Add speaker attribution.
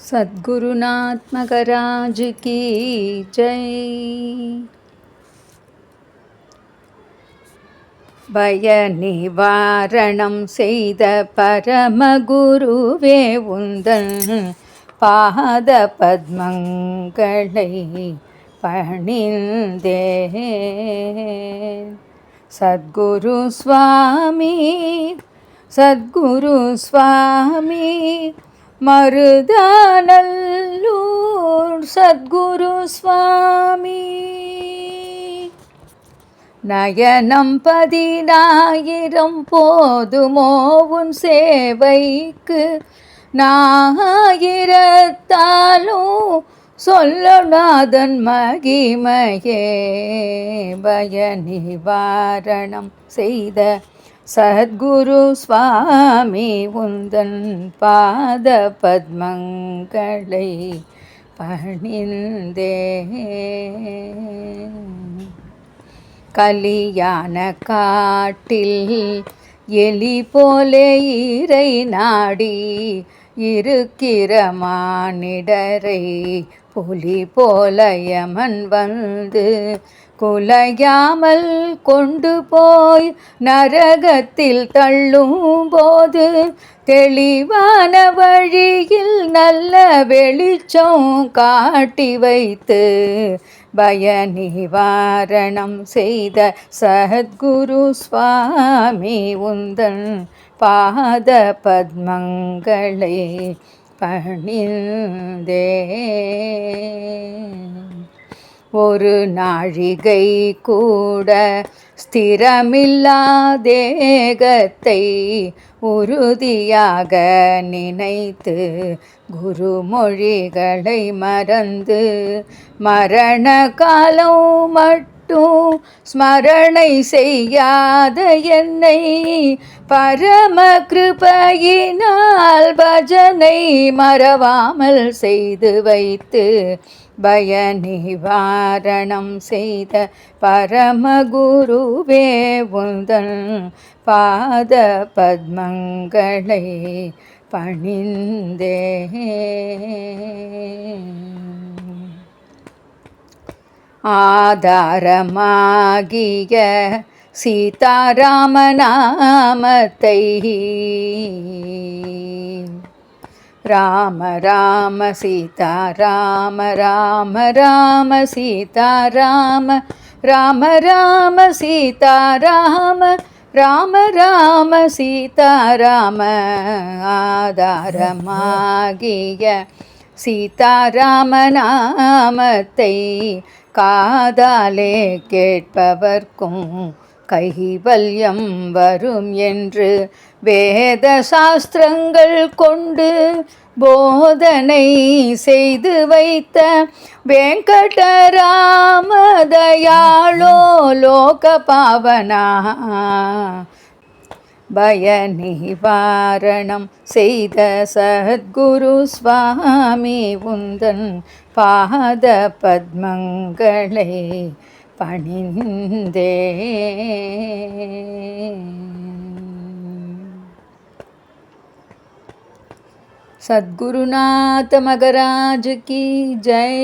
Speaker 1: சத்குருநாத் மகராஜ் கி ஜெய் பய நிவாரணம் செய்த பரமகுருவே உந்தன் பாத பத்மங்களை பணிந்தேன் சத்குரு சுவாமி சத்குரு சுவாமி மருதானல்லூர் சத்குரு சுவாமி. நயனம் பதினாயிரம் போதுமோ உன் சேவைக்கு? நாயிரத்தாலும் சொல்லநாதன் மகிமையே பய நிவாரணம் செய்த சத்குரு சுவாமி உந்தன் பாத பத்மங்களை பணிந்தே. கலியான காட்டில் எலி போலே ஈரை நாடி இருக்கிற மானிடரை புலி போல யமன் வந்து குலையாமல் கொண்டு போய் நரகத்தில் தள்ளும் போது தெளிவான வழியில் நல்ல வெளிச்சம் காட்டி வைத்து பய நிவாரணம் செய்த சத்குரு சுவாமி உந்தன் பாத பத்மங்களை பணிந்தே. ஒரு நாழிகை கூட ஸ்திரமில்லா தேகத்தை உறுதியாக நினைத்து குருமொழிகளை மறந்து மரண காலம் மட்டும் ஸ்மரணை செய்யாத என்னை. பரம கிருபையினால் பஜனை மறவாமல் செய்து வைத்து பய நிவாரணம் செய்த பரமகுருவே உந்தன் பாத பத்மங்களை பணிந்தே. ஆதாரமாகிய சீதாராமநாமத்தை. ராம ராம சீதா ராம ராம ராம சீதா ராம ராம ராம சீதா ராம ராம ராம சீதா ராம. ஆதாரமாகிய சீதாராமநாமத்தை காதாலே கேட்பவர்க்கும் கைவல்யம் வரும் என்று வேத சாஸ்திரங்கள் கொண்டு போதனை செய்து வைத்த வெங்கடராமதயாளோ லோக பாவனா பய நிவாரணம் செய்த சத்குரு சுவாமி உந்தன் பாத பத்மங்களை பணிந்தே सद्गुरुनाथ मगराज की जय